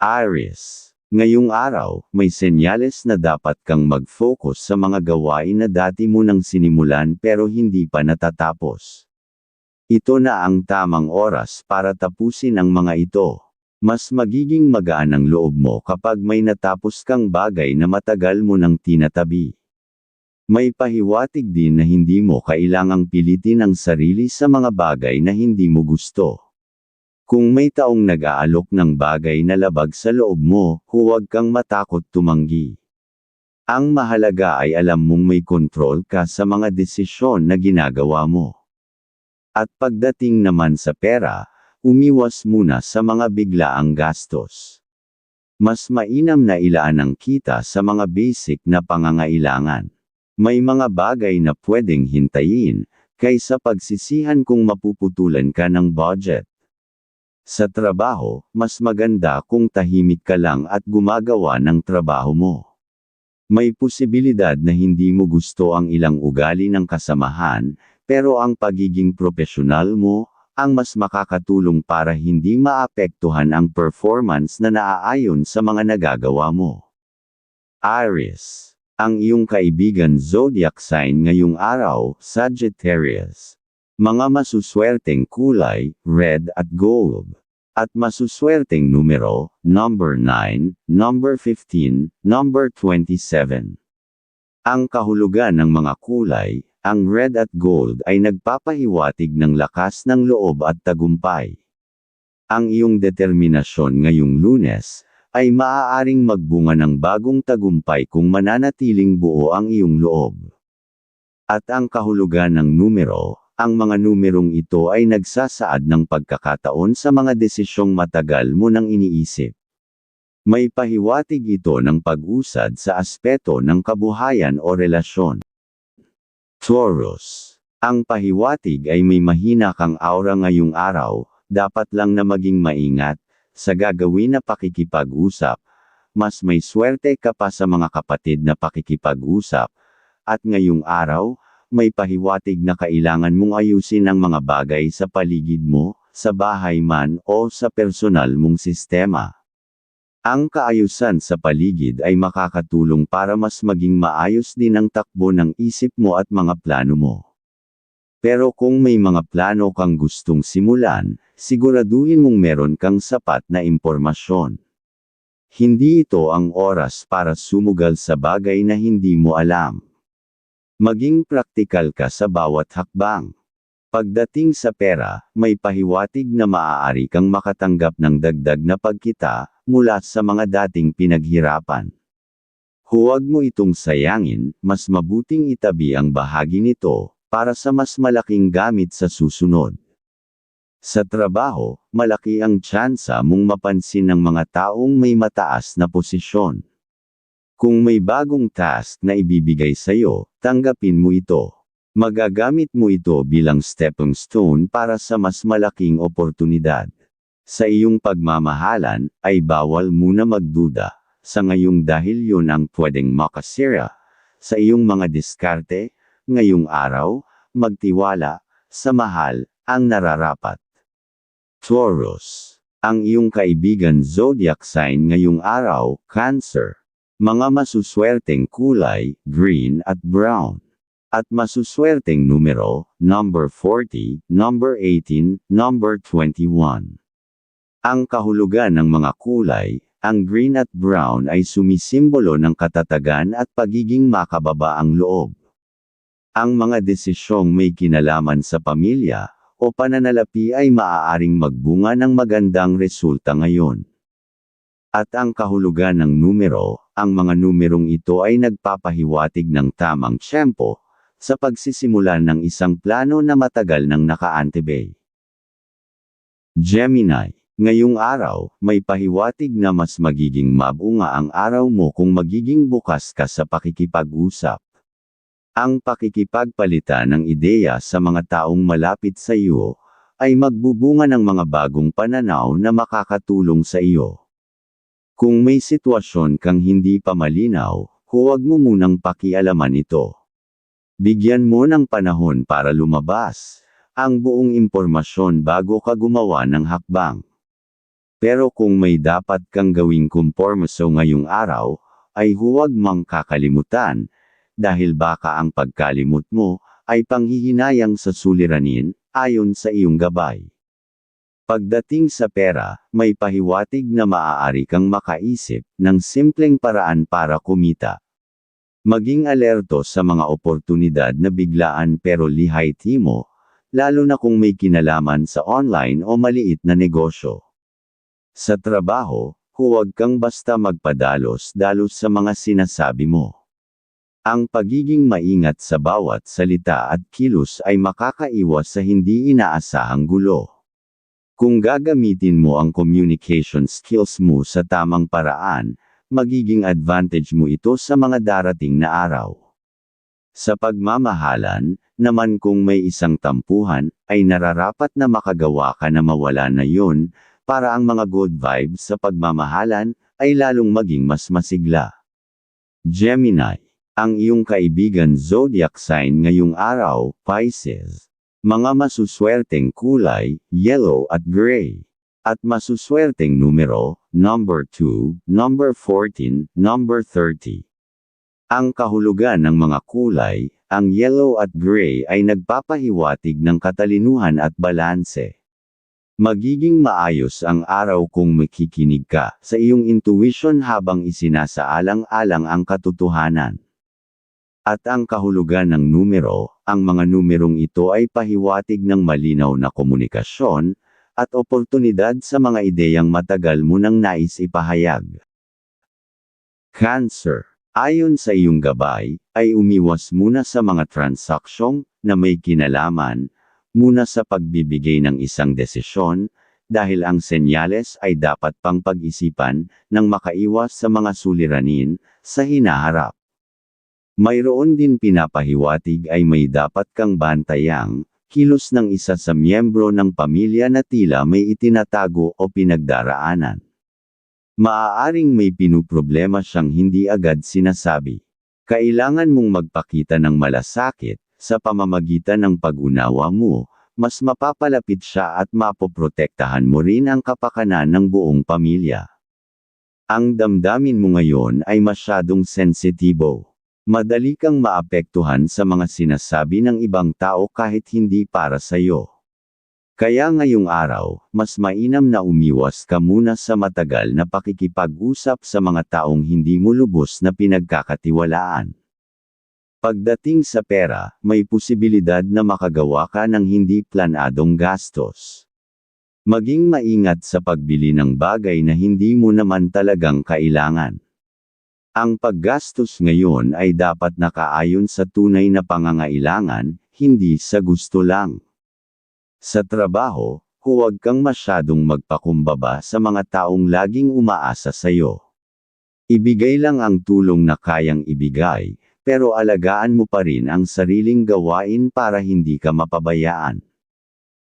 Aries. Ngayong araw, may senyales na dapat kang mag-focus sa mga gawain na dati mo nang sinimulan pero hindi pa natatapos. Ito na ang tamang oras para tapusin ang mga ito. Mas magiging magaan ang loob mo kapag may natapos kang bagay na matagal mo nang tinatabi. May pahiwatig din na hindi mo kailangang pilitin ang sarili sa mga bagay na hindi mo gusto. Kung may taong nag-aalok ng bagay na labag sa loob mo, huwag kang matakot tumanggi. Ang mahalaga ay alam mong may kontrol ka sa mga desisyon na ginagawa mo. At pagdating naman sa pera, umiwas muna sa mga biglaang gastos. Mas mainam na ilaan ang kita sa mga basic na pangangailangan. May mga bagay na pwedeng hintayin, kaysa pagsisihan kung mapuputulan ka ng budget. Sa trabaho, mas maganda kung tahimik ka lang at gumagawa ng trabaho mo. May posibilidad na hindi mo gusto ang ilang ugali ng kasamahan, pero ang pagiging profesional mo, ang mas makakatulong para hindi maapektuhan ang performance na naaayon sa mga nagagawa mo. Aries. Ang iyong kaibigan zodiac sign ngayong araw, Sagittarius. Mga masuswerteng kulay, red at gold. At masuswerteng numero, number 9, number 15, number 27. Ang kahulugan ng mga kulay, ang red at gold ay nagpapahiwatig ng lakas ng loob at tagumpay. Ang iyong determinasyon ngayong lunes, ay maaaring magbunga ng bagong tagumpay kung mananatiling buo ang iyong loob. At ang kahulugan ng numero, ang mga numerong ito ay nagsasaad ng pagkakataon sa mga desisyong matagal mo nang iniisip. May pahiwatig ito ng pag-usad sa aspeto ng kabuhayan o relasyon. Taurus. Ang pahiwatig ay may mahina kang aura ngayong araw, dapat lang na maging maingat, sa gagawin na pakikipag-usap, mas may swerte ka pa sa mga kapatid na pakikipag-usap, at ngayong araw, may pahiwatig na kailangan mong ayusin ang mga bagay sa paligid mo, sa bahay man o sa personal mong sistema. Ang kaayusan sa paligid ay makakatulong para mas maging maayos din ang takbo ng isip mo at mga plano mo. Pero kung may mga plano kang gustong simulan, siguraduhin mong meron kang sapat na impormasyon. Hindi ito ang oras para sumugal sa bagay na hindi mo alam. Maging praktikal ka sa bawat hakbang. Pagdating sa pera, may pahiwatig na maaari kang makatanggap ng dagdag na pagkita mula sa mga dating pinaghirapan. Huwag mo itong sayangin, mas mabuting itabi ang bahagi nito para sa mas malaking gamit sa susunod. Sa trabaho, malaki ang tsansa mong mapansin ng mga taong may mataas na posisyon. Kung may bagong task na ibibigay sa iyo, tanggapin mo ito. Magagamit mo ito bilang stepping stone para sa mas malaking oportunidad. Sa iyong pagmamahalan, ay bawal muna magduda, sa ngayong dahil yun ang pwedeng makasira. Sa iyong mga diskarte, ngayong araw, magtiwala, sa mahal, ang nararapat. Taurus. Ang iyong kaibigan zodiac sign ngayong araw, Cancer. Mga masuswerteng kulay, green at brown. At masuswerteng numero, number 40, number 18, number 21. Ang kahulugan ng mga kulay, ang green at brown ay sumisimbolo ng katatagan at pagiging makababa ang loob. Ang mga desisyong may kinalaman sa pamilya, o pananalapi ay maaaring magbunga ng magandang resulta ngayon. At ang kahulugan ng numero, ang mga numerong ito ay nagpapahiwatig ng tamang tiyempo, sa pagsisimula ng isang plano na matagal nang nakaantibay. Gemini, ngayong araw, may pahiwatig na mas magiging mabunga ang araw mo kung magiging bukas ka sa pakikipag-usap. Ang pakikipagpalitan ng ideya sa mga taong malapit sa iyo, ay magbubunga ng mga bagong pananaw na makakatulong sa iyo. Kung may sitwasyon kang hindi pa malinaw, huwag mo munang pakialaman ito. Bigyan mo ng panahon para lumabas ang buong impormasyon bago ka gumawa ng hakbang. Pero kung may dapat kang gawing kompormaso ngayong araw, ay huwag mang kakalimutan, dahil baka ang pagkalimot mo, ay panghihinayang sa suliranin, ayon sa iyong gabay. Pagdating sa pera, may pahiwatig na maaari kang makaisip ng simpleng paraan para kumita. Maging alerto sa mga oportunidad na biglaan pero lihay timo, lalo na kung may kinalaman sa online o maliit na negosyo. Sa trabaho, huwag kang basta magpadalos-dalos sa mga sinasabi mo. Ang pagiging maingat sa bawat salita at kilos ay makakaiwas sa hindi inaasahang gulo. Kung gagamitin mo ang communication skills mo sa tamang paraan, magiging advantage mo ito sa mga darating na araw. Sa pagmamahalan, naman kung may isang tampuhan, ay nararapat na makagawa ka na mawala na yun, para ang mga good vibes sa pagmamahalan, ay lalong maging mas masigla. Gemini, ang iyong kaibigan zodiac sign ngayong araw, Pisces. Mga masuswerteng kulay, yellow at gray. At masuswerteng numero, number 2, number 14, number 30. Ang kahulugan ng mga kulay, ang yellow at gray ay nagpapahiwatig ng katalinuhan at balanse. Magiging maayos ang araw kung makikinig ka sa iyong intuition habang isinasaalang-alang ang katotohanan. At ang kahulugan ng numero, ang mga numerong ito ay pahiwatig ng malinaw na komunikasyon, at oportunidad sa mga ideyang matagal mo nang nais ipahayag. Cancer. Ayon sa iyong gabay, ay umiwas muna sa mga transaksyong na may kinalaman, muna sa pagbibigay ng isang desisyon, dahil ang senyales ay dapat pang pag-isipan, nang makaiwas sa mga suliranin, sa hinaharap. Mayroon din pinapahiwatig ay may dapat kang bantayang, kilos ng isa sa miyembro ng pamilya na tila may itinatago o pinagdaraanan. Maaaring may pinuproblema siyang hindi agad sinasabi. Kailangan mong magpakita ng malasakit, sa pamamagitan ng pag-unawa mo, mas mapapalapit siya at mapoprotektahan mo rin ang kapakanan ng buong pamilya. Ang damdamin mo ngayon ay masyadong sensitibo. Madali kang maapektuhan sa mga sinasabi ng ibang tao kahit hindi para sa iyo. Kaya ngayong araw, mas mainam na umiwas ka muna sa matagal na pakikipag-usap sa mga taong hindi mo lubos na pinagkakatiwalaan. Pagdating sa pera, may posibilidad na makagawa ka ng hindi planadong gastos. Maging maingat sa pagbili ng bagay na hindi mo naman talagang kailangan. Ang paggastos ngayon ay dapat nakaayon sa tunay na pangangailangan, hindi sa gusto lang. Sa trabaho, huwag kang masyadong magpakumbaba sa mga taong laging umaasa sa iyo. Ibigay lang ang tulong na kayang ibigay, pero alagaan mo pa rin ang sariling gawain para hindi ka mapabayaan.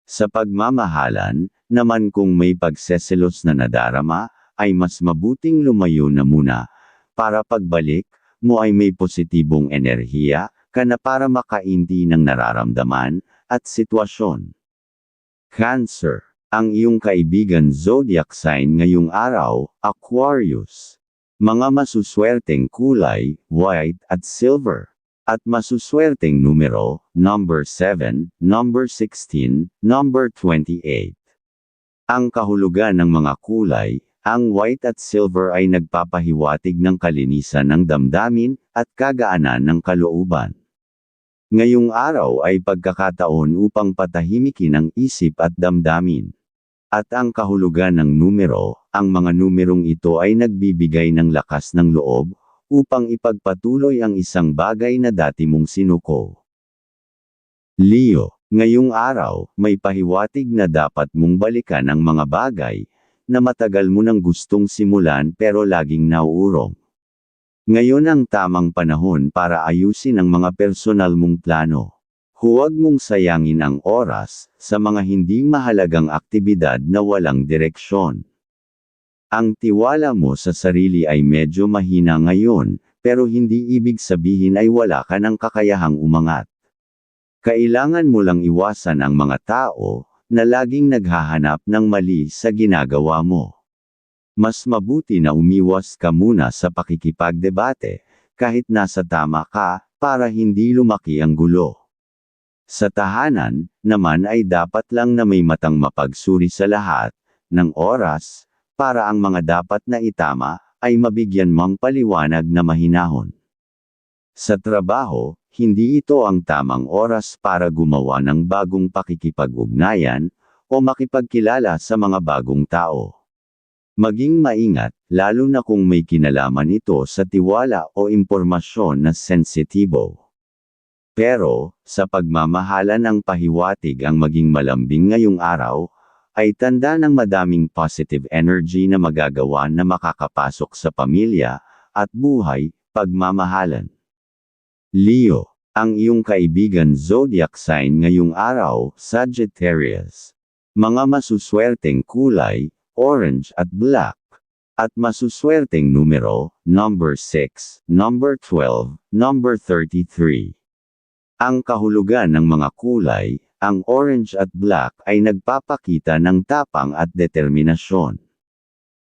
Sa pagmamahalan, naman kung may pagseselos na nadarama, ay mas mabuting lumayo na muna, para pagbalik mo ay may positibong enerhiya, ka na para makainti ng nararamdaman, at sitwasyon. Cancer. Ang iyong kaibigan zodiac sign ngayong araw, Aquarius. Mga masuswerteng kulay, white at silver. At masuswerteng numero, number 7, number 16, number 28. Ang kahulugan ng mga kulay, ang white at silver ay nagpapahiwatig ng kalinisan ng damdamin, at kagaanan ng kalooban. Ngayong araw ay pagkakataon upang patahimikin ang isip at damdamin. At ang kahulugan ng numero, ang mga numerong ito ay nagbibigay ng lakas ng loob, upang ipagpatuloy ang isang bagay na dati mong sinuko. Leo, ngayong araw, may pahiwatig na dapat mong balikan ang mga bagay, na matagal mo nang gustong simulan pero laging nauurong. Ngayon ang tamang panahon para ayusin ang mga personal mong plano. Huwag mong sayangin ang oras sa mga hindi mahalagang aktibidad na walang direksyon. Ang tiwala mo sa sarili ay medyo mahina ngayon, pero hindi ibig sabihin ay wala ka ng kakayahang umangat. Kailangan mo lang iwasan ang mga tao, na laging naghahanap ng mali sa ginagawa mo. Mas mabuti na umiwas ka muna sa pakikipagdebate, kahit nasa tama ka, para hindi lumaki ang gulo. Sa tahanan, naman ay dapat lang na may matang mapagsuri sa lahat, ng oras, para ang mga dapat na itama, ay mabigyan mong paliwanag na mahinahon. Sa trabaho, hindi ito ang tamang oras para gumawa ng bagong pakikipag-ugnayan, o makipagkilala sa mga bagong tao. Maging maingat, lalo na kung may kinalaman ito sa tiwala o impormasyon na sensitibo. Pero, sa pagmamahalan ng pahiwatig ang maging malambing ngayong araw, ay tanda ng madaming positive energy na magagawa na makakapasok sa pamilya, at buhay, pagmamahalan. Leo, ang iyong kaibigan zodiac sign ngayong araw, Sagittarius. Mga masuswerteng kulay, orange at black. At masuswerteng numero, number 6, number 12, number 33. Ang kahulugan ng mga kulay, ang orange at black ay nagpapakita ng tapang at determinasyon.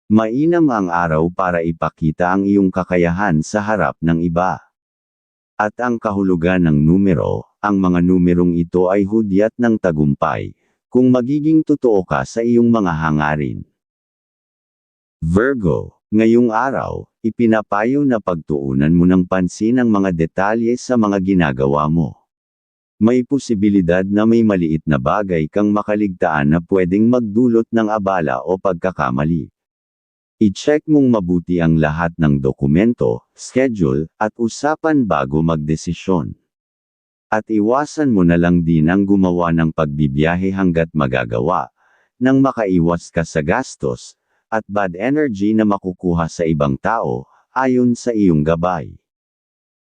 Mainam ang araw para ipakita ang iyong kakayahan sa harap ng iba. At ang kahulugan ng numero, ang mga numerong ito ay hudyat ng tagumpay, kung magiging totoo ka sa iyong mga hangarin. Virgo, ngayong araw, ipinapayo na pagtuunan mo ng pansin ang mga detalye sa mga ginagawa mo. May posibilidad na may maliit na bagay kang makaligtaan na pwedeng magdulot ng abala o pagkakamali. I-check mong mabuti ang lahat ng dokumento, schedule, at usapan bago magdesisyon. At iwasan mo na lang din ang gumawa ng pagbibiyahe hanggat magagawa, nang makaiwas ka sa gastos, at bad energy na makukuha sa ibang tao, ayon sa iyong gabay.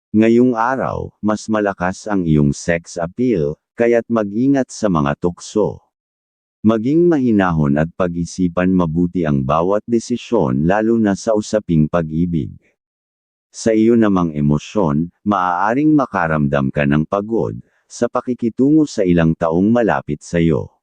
Ngayong araw, mas malakas ang iyong sex appeal, kaya't mag-ingat sa mga tukso. Maging mahinahon at pag-isipan mabuti ang bawat desisyon lalo na sa usaping pag-ibig. Sa iyo namang emosyon, maaaring makaramdam ka ng pagod, sa pakikitungo sa ilang taong malapit sa iyo.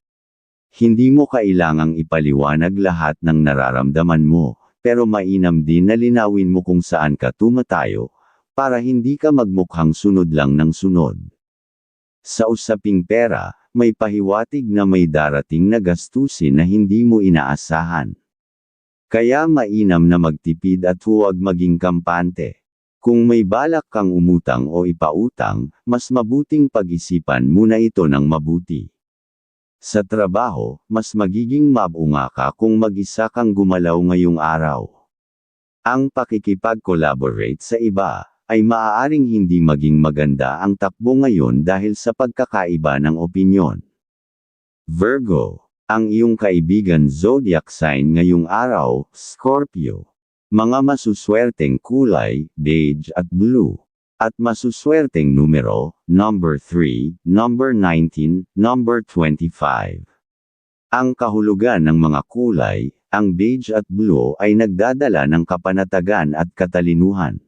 Hindi mo kailangang ipaliwanag lahat ng nararamdaman mo, pero mainam din na linawin mo kung saan ka tumatayo, para hindi ka magmukhang sunod lang ng sunod. Sa usaping pera, may pahiwatig na may darating na gastusin na hindi mo inaasahan. Kaya mainam na magtipid at huwag maging kampante. Kung may balak kang umutang o ipautang, mas mabuting pag-isipan muna ito ng mabuti. Sa trabaho, mas magiging mabunga ka kung mag-isa kang gumalaw ngayong araw. Ang pakikipag-collaborate sa iba, ay maaaring hindi maging maganda ang takbo ngayon dahil sa pagkakaiba ng opinyon. Virgo, ang iyong kaibigan zodiac sign ngayong araw, Scorpio. Mga masuswerteng kulay, beige at blue. At masuswerteng numero, number 3, number 19, number 25. Ang kahulugan ng mga kulay, ang beige at blue ay nagdadala ng kapanatagan at katalinuhan.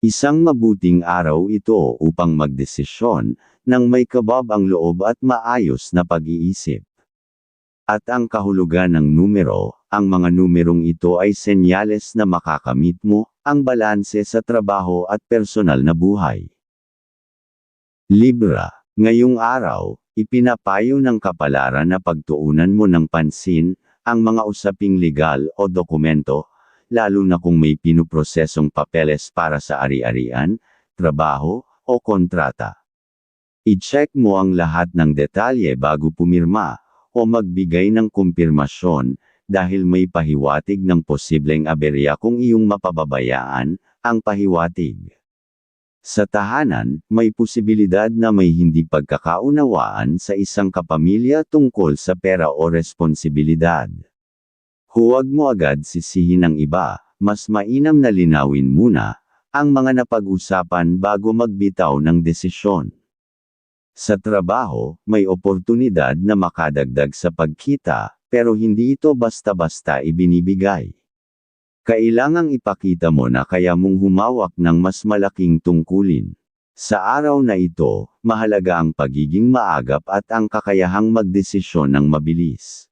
Isang mabuting araw ito upang magdesisyon, nang may kabab ang loob at maayos na pag-iisip. At ang kahulugan ng numero, ang mga numerong ito ay senyales na makakamit mo, ang balanse sa trabaho at personal na buhay. Libra, ngayong araw, ipinapayo ng kapalaran na pagtuunan mo ng pansin, ang mga usaping legal o dokumento, lalo na kung may pinuprosesong papeles para sa ari-arian, trabaho, o kontrata. I-check mo ang lahat ng detalye bago pumirma, o magbigay ng kumpirmasyon, dahil may pahiwatig ng posibleng aberya kung iyong mapababayaan, ang pahiwatig. Sa tahanan, may posibilidad na may hindi pagkakaunawaan sa isang kapamilya tungkol sa pera o responsibilidad. Huwag mo agad sisihin ang iba, mas mainam na linawin muna, ang mga napag-usapan bago magbitaw ng desisyon. Sa trabaho, may oportunidad na makadagdag sa pagkita, pero hindi ito basta-basta ibinibigay. Kailangang ipakita mo na kaya mong humawak ng mas malaking tungkulin. Sa araw na ito, mahalaga ang pagiging maagap at ang kakayahang magdesisyon ng mabilis.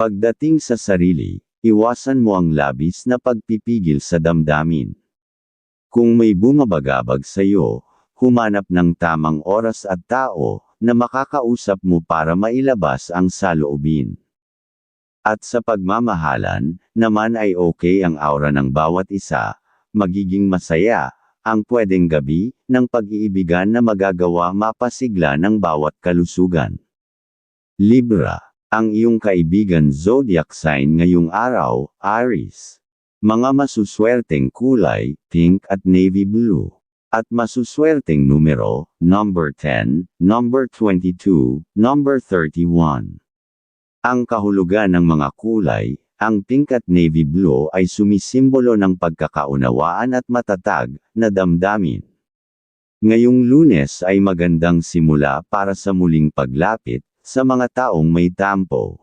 Pagdating sa sarili, iwasan mo ang labis na pagpipigil sa damdamin. Kung may bumabagabag sa iyo, humanap ng tamang oras at tao na makakausap mo para mailabas ang saloobin. At sa pagmamahalan, naman ay okay ang aura ng bawat isa, magiging masaya, ang pwedeng gabi, ng pag-iibigan na magagawa mapasigla ng bawat kalusugan. Libra, ang iyong kaibigan zodiac sign ngayong araw, Aries. Mga masuswerteng kulay, pink at navy blue. At masuswerteng numero, number 10, number 22, number 31. Ang kahulugan ng mga kulay, ang pink at navy blue ay sumisimbolo ng pagkakaunawaan at matatag na damdamin. Ngayong lunes ay magandang simula para sa muling paglapit sa mga taong may tampo.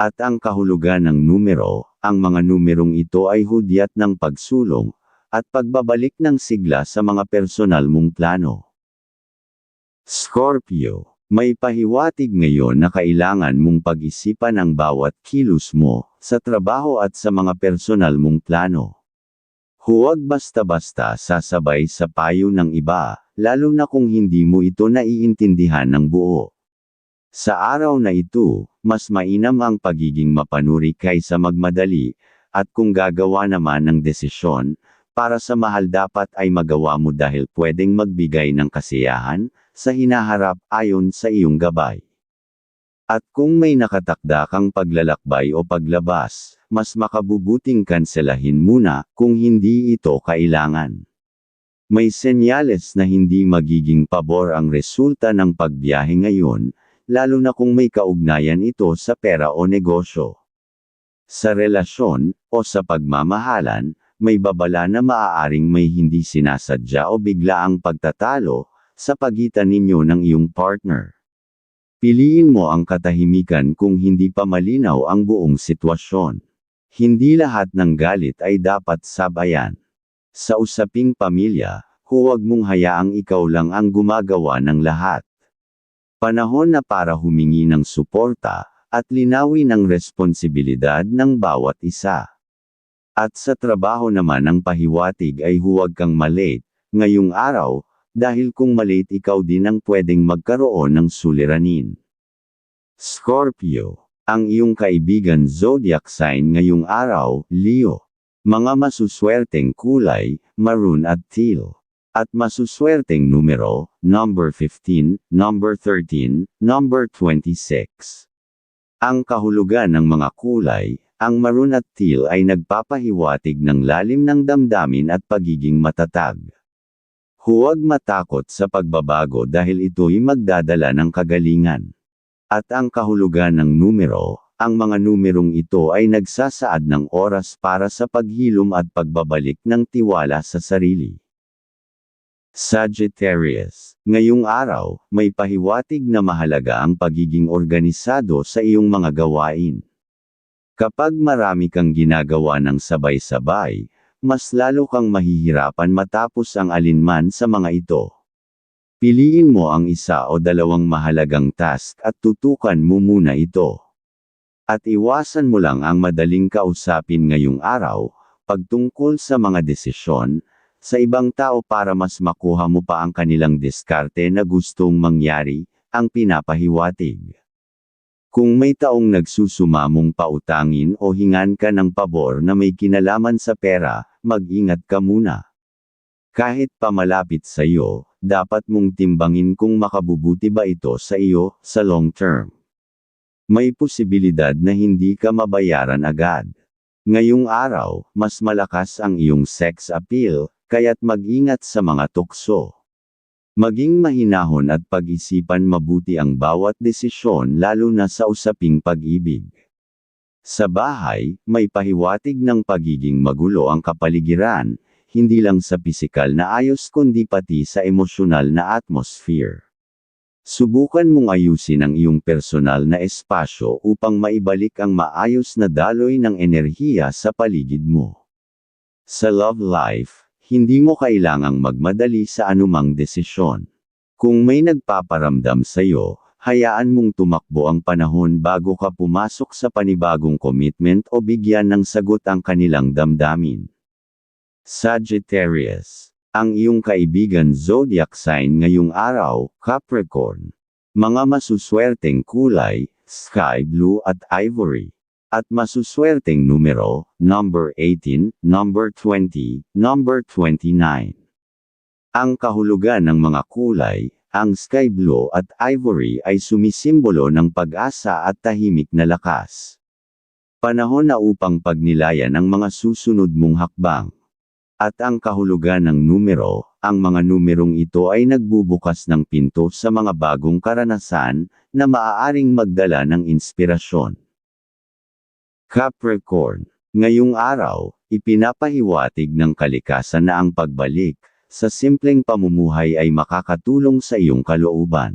At ang kahulugan ng numero, ang mga numerong ito ay hudyat ng pagsulong at pagbabalik ng sigla sa mga personal mong plano. Scorpio may pahiwatig ngayon na kailangan mong pag-isipan ang bawat kilos mo, sa trabaho at sa mga personal mong plano. Huwag basta-basta sasabay sa payo ng iba, lalo na kung hindi mo ito naiintindihan ng buo. Sa araw na ito, mas mainam ang pagiging mapanuri kaysa magmadali, at kung gagawa naman ng desisyon, para sa mahal dapat ay magawa mo dahil pwedeng magbigay ng kasiyahan, sa hinaharap ayon sa iyong gabay. At kung may nakatakda kang paglalakbay o paglabas, mas makabubuting kanselahin muna kung hindi ito kailangan. May senyales na hindi magiging pabor ang resulta ng pagbiyahe ngayon, lalo na kung may kaugnayan ito sa pera o negosyo. Sa relasyon, o sa pagmamahalan, may babala na maaaring may hindi sinasadya o biglaang pagtatalo, sa pagitan ninyo ng iyong partner. Piliin mo ang katahimikan kung hindi pa malinaw ang buong sitwasyon. Hindi lahat ng galit ay dapat sabayan. Sa usaping pamilya, huwag mong hayaang ikaw lang ang gumagawa ng lahat. Panahon na para humingi ng suporta, at linawin ang responsibilidad ng bawat isa. At sa trabaho naman ang pahiwatig ay huwag kang malate, ngayong araw, dahil kung malate ikaw din ang pwedeng magkaroon ng suliranin. Scorpio, ang iyong kaibigan zodiac sign ngayong araw, Leo. Mga masuswerteng kulay, maroon at teal. At masuswerteng numero, number 15, number 13, number 26. Ang kahulugan ng mga kulay, ang maroon at teal ay nagpapahiwatig ng lalim ng damdamin at pagiging matatag. Huwag matakot sa pagbabago dahil ito'y magdadala ng kagalingan. At ang kahulugan ng numero, ang mga numerong ito ay nagsasaad ng oras para sa paghilom at pagbabalik ng tiwala sa sarili. Sagittarius, ngayong araw, may pahiwatig na mahalaga ang pagiging organisado sa iyong mga gawain. Kapag marami kang ginagawa ng sabay-sabay, mas lalo kang mahihirapan matapos ang alinman sa mga ito. Piliin mo ang isa o dalawang mahalagang task at tutukan mo muna ito. At iwasan mo lang ang madaling kausapin ngayong araw, pagtungkol sa mga desisyon, sa ibang tao para mas makuha mo pa ang kanilang diskarte na gustong mangyari, ang pinapahiwatig. Kung may taong nagsusumamong pautangin o hingan ka ng pabor na may kinalaman sa pera, mag-ingat ka muna. Kahit pamalapit sa iyo, dapat mong timbangin kung makabubuti ba ito sa iyo, sa long term. May posibilidad na hindi ka mabayaran agad. Ngayong araw, mas malakas ang iyong sex appeal, kaya't mag-ingat sa mga tukso. Maging mahinahon at pag-isipan mabuti ang bawat desisyon lalo na sa usaping pag-ibig. Sa bahay, may pahiwatig ng pagiging magulo ang kapaligiran, hindi lang sa pisikal na ayos kundi pati sa emosyonal na atmosphere. Subukan mong ayusin ang iyong personal na espasyo upang maibalik ang maayos na daloy ng enerhiya sa paligid mo. Sa love life, hindi mo kailangang magmadali sa anumang desisyon. Kung may nagpaparamdam sa iyo, hayaan mong tumakbo ang panahon bago ka pumasok sa panibagong commitment o bigyan ng sagot ang kanilang damdamin. Sagittarius. Ang iyong kaibigan zodiac sign ngayong araw, Capricorn. Mga masuswerteng kulay, sky blue at ivory. At masuswerteng numero, number 18, number 20, number 29. Ang kahulugan ng mga kulay, ang sky blue at ivory ay sumisimbolo ng pag-asa at tahimik na lakas. Panahon na upang pagnilayan ang mga susunod mong hakbang. At ang kahulugan ng numero, ang mga numerong ito ay nagbubukas ng pinto sa mga bagong karanasan na maaaring magdala ng inspirasyon. Capricorn, ngayong araw, ipinapahiwatig ng kalikasan na ang pagbalik sa simpleng pamumuhay ay makakatulong sa iyong kalooban.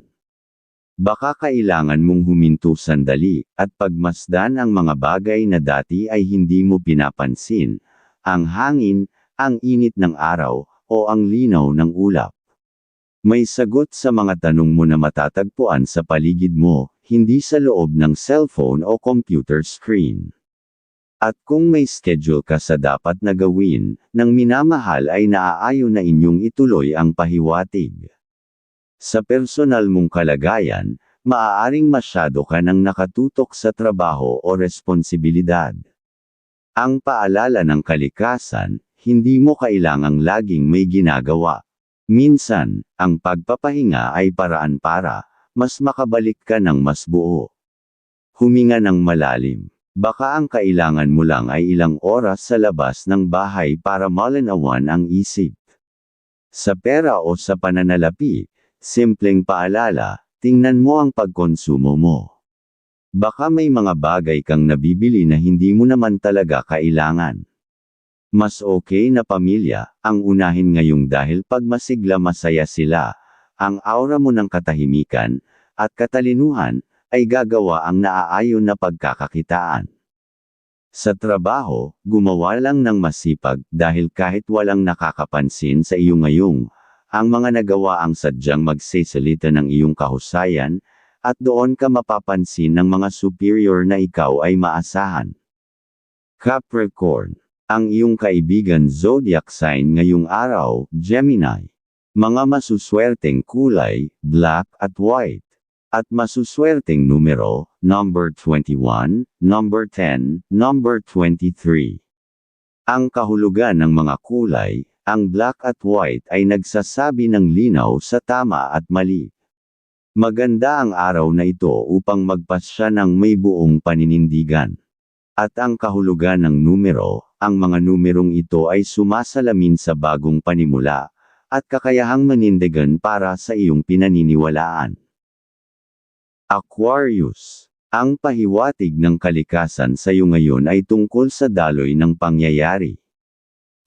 Baka kailangan mong huminto sandali at pagmasdan ang mga bagay na dati ay hindi mo pinapansin, ang hangin, ang init ng araw, o ang linaw ng ulap. May sagot sa mga tanong mo na matatagpuan sa paligid mo, hindi sa loob ng cellphone o computer screen. At kung may schedule ka sa dapat na gawin, ng minamahal ay naaayon na inyong ituloy ang pahiwatig. Sa personal mong kalagayan, maaaring masyado ka nang nakatutok sa trabaho o responsibilidad. Ang paalala ng kalikasan, hindi mo kailangang laging may ginagawa. Minsan, ang pagpapahinga ay paraan para, mas makabalik ka ng mas buo. Huminga ng malalim. Baka ang kailangan mo lang ay ilang oras sa labas ng bahay para malinawan ang isip. Sa pera o sa pananalapi, simpleng paalala, tingnan mo ang pagkonsumo mo. Baka may mga bagay kang nabibili na hindi mo naman talaga kailangan. Mas okay na pamilya, ang unahin ngayong dahil pag masigla masaya sila, ang aura mo ng katahimikan, at katalinuhan, ay gagawa ang naaayon na pagkakakitaan. Sa trabaho, gumawa lang ng masipag dahil kahit walang nakakapansin sa iyo ngayong, ang mga nagawa ang sadyang magsisalita ng iyong kahusayan, at doon ka mapapansin ng mga superior na ikaw ay maasahan. Capricorn ang iyong kaibigan zodiac sign ngayong araw, Gemini. Mga masuswerteng kulay, black at white. At masuswerteng numero, number 21, number 10, number 23. Ang kahulugan ng mga kulay, ang black at white ay nagsasabi ng linaw sa tama at mali. Maganda ang araw na ito upang magpasya ng may buong paninindigan. At ang kahulugan ng numero, ang mga numerong ito ay sumasalamin sa bagong panimula, at kakayahang manindigan para sa iyong pinaniniwalaan. Aquarius Ang pahiwatig ng kalikasan sa iyo ngayon ay tungkol sa daloy ng pangyayari.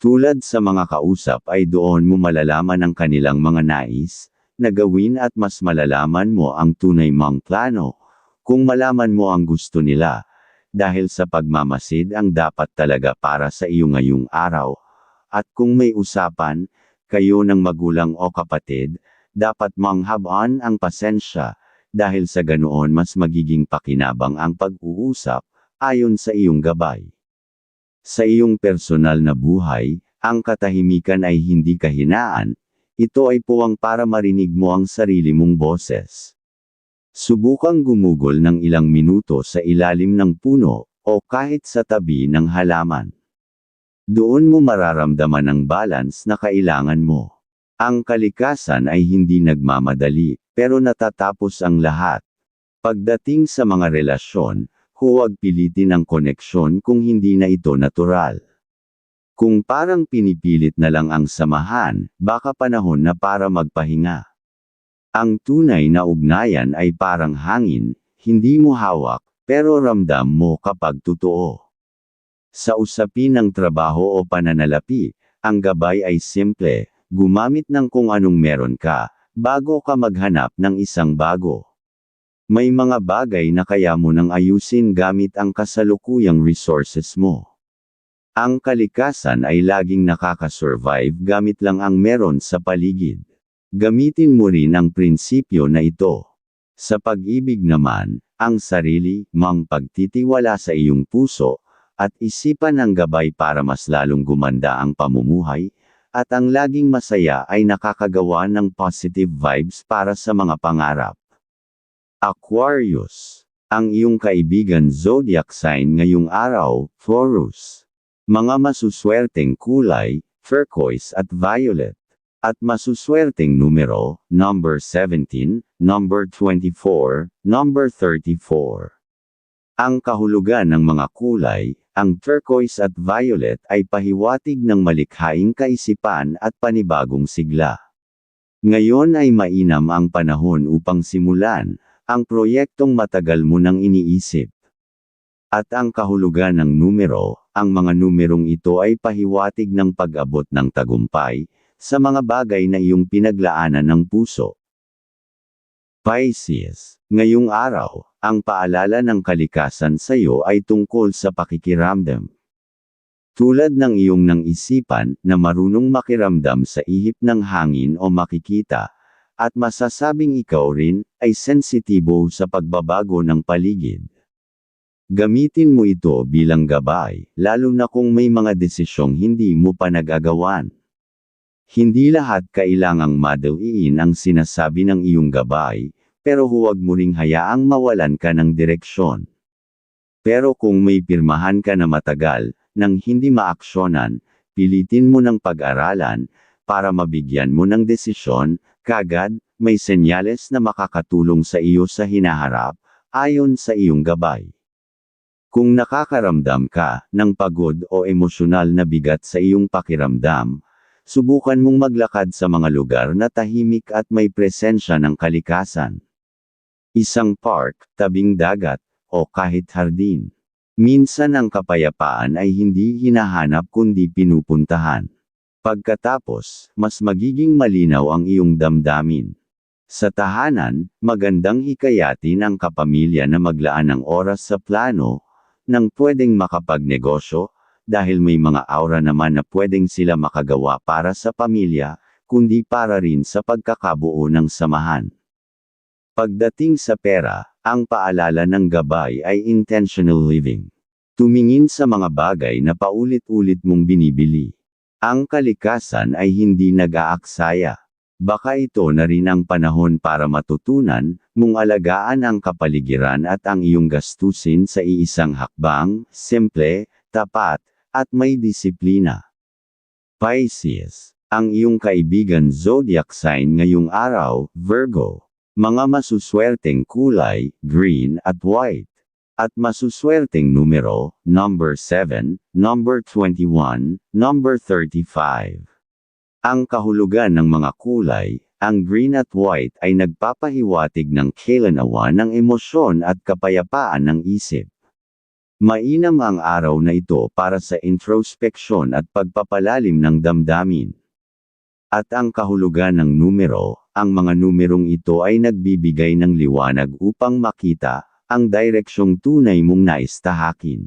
Tulad sa mga kausap ay doon mo malalaman ang kanilang mga nais, na at mas malalaman mo ang tunay mong plano, kung malaman mo ang gusto nila, dahil sa pagmamasid ang dapat talaga para sa iyo ngayong araw. At kung may usapan, kayo ng magulang o kapatid, dapat manghabaan ang pasensya, dahil sa ganoon mas magiging pakinabang ang pag-uusap, ayon sa iyong gabay. Sa iyong personal na buhay, ang katahimikan ay hindi kahinaan, ito ay puwang para marinig mo ang sarili mong boses. Subukang gumugol ng ilang minuto sa ilalim ng puno, o kahit sa tabi ng halaman. Doon mo mararamdaman ang balance na kailangan mo. Ang kalikasan ay hindi nagmamadali, pero natatapos ang lahat. Pagdating sa mga relasyon, huwag pilitin ang koneksyon kung hindi na ito natural. Kung parang pinipilit na lang ang samahan, baka panahon na para magpahinga. Ang tunay na ugnayan ay parang hangin, hindi mo hawak, pero ramdam mo kapag totoo. Sa usapin ng trabaho o pananalapi, ang gabay ay simple, gumamit ng kung anong meron ka, bago ka maghanap ng isang bago. May mga bagay na kaya mo nang ayusin gamit ang kasalukuyang resources mo. Ang kalikasan ay laging nakakasurvive gamit lang ang meron sa paligid. Gamitin mo rin ang prinsipyo na ito. Sa pag-ibig naman, ang sarili, mang pagtitiwala sa iyong puso, at isipan ang gabay para mas lalong gumanda ang pamumuhay, at ang laging masaya ay nakakagawa ng positive vibes para sa mga pangarap. Aquarius. Ang iyong kaibigan zodiac sign ngayong araw, Taurus. Mga masuswerteng kulay, turquoise at violet. At masuswerteng numero, number 17, number 24, number 34. Ang kahulugan ng mga kulay, ang turquoise at violet ay pahiwatig ng malikhaing kaisipan at panibagong sigla. Ngayon ay mainam ang panahon upang simulan, ang proyektong matagal mo nang iniisip. At ang kahulugan ng numero, ang mga numerong ito ay pahiwatig ng pag-abot ng tagumpay, sa mga bagay na iyong pinaglaanan ng puso. Pisces, ngayong araw, ang paalala ng kalikasan sa iyo ay tungkol sa pakikiramdam. Tulad ng iyong nang isipan na marunong makiramdam sa ihip ng hangin o makikita, at masasabing ikaw rin ay sensitibo sa pagbabago ng paligid. Gamitin mo ito bilang gabay, lalo na kung may mga desisyong hindi mo pa nagagawan. Hindi lahat kailangang madaliin ang sinasabi ng iyong gabay, pero huwag mo ring hayaang mawalan ka ng direksyon. Pero kung may pirmahan ka na matagal, nang hindi maaksyonan, pilitin mo ng pag-aralan, para mabigyan mo ng desisyon, kagad, may senyales na makakatulong sa iyo sa hinaharap, ayon sa iyong gabay. Kung nakakaramdam ka ng pagod o emosyonal na bigat sa iyong pakiramdam, Subukan mong maglakad sa mga lugar na tahimik at may presensya ng kalikasan. Isang park, tabing dagat, o kahit hardin. Minsan ang kapayapaan ay hindi hinahanap kundi pinupuntahan. Pagkatapos, mas magiging malinaw ang iyong damdamin. Sa tahanan, magandang hikayatin ang kapamilya na maglaan ng oras sa plano, nang pwedeng makapagnegosyo, dahil may mga aura naman na pwedeng sila makagawa para sa pamilya, kundi para rin sa pagkakabuo ng samahan. Pagdating sa pera, ang paalala ng gabay ay intentional living. Tumingin sa mga bagay na paulit-ulit mong binibili. Ang kalikasan ay hindi nag-aaksaya. Baka ito na rin ang panahon para matutunan, mong alagaan ang kapaligiran at ang iyong gastusin sa iisang hakbang, simple, tapat, at may disiplina. Pisces, ang iyong kaibigan zodiac sign ngayong araw, Virgo. Mga masuswerteng kulay, green at white. At masuswerteng numero, number 7, number 21, number 35. Ang kahulugan ng mga kulay, ang green at white ay nagpapahiwatig ng kailanawa ng emosyon at kapayapaan ng isip. Mainam ang araw na ito para sa introspeksyon at pagpapalalim ng damdamin. At ang kahulugan ng numero, ang mga numerong ito ay nagbibigay ng liwanag upang makita ang direksyong tunay mong naistahakin.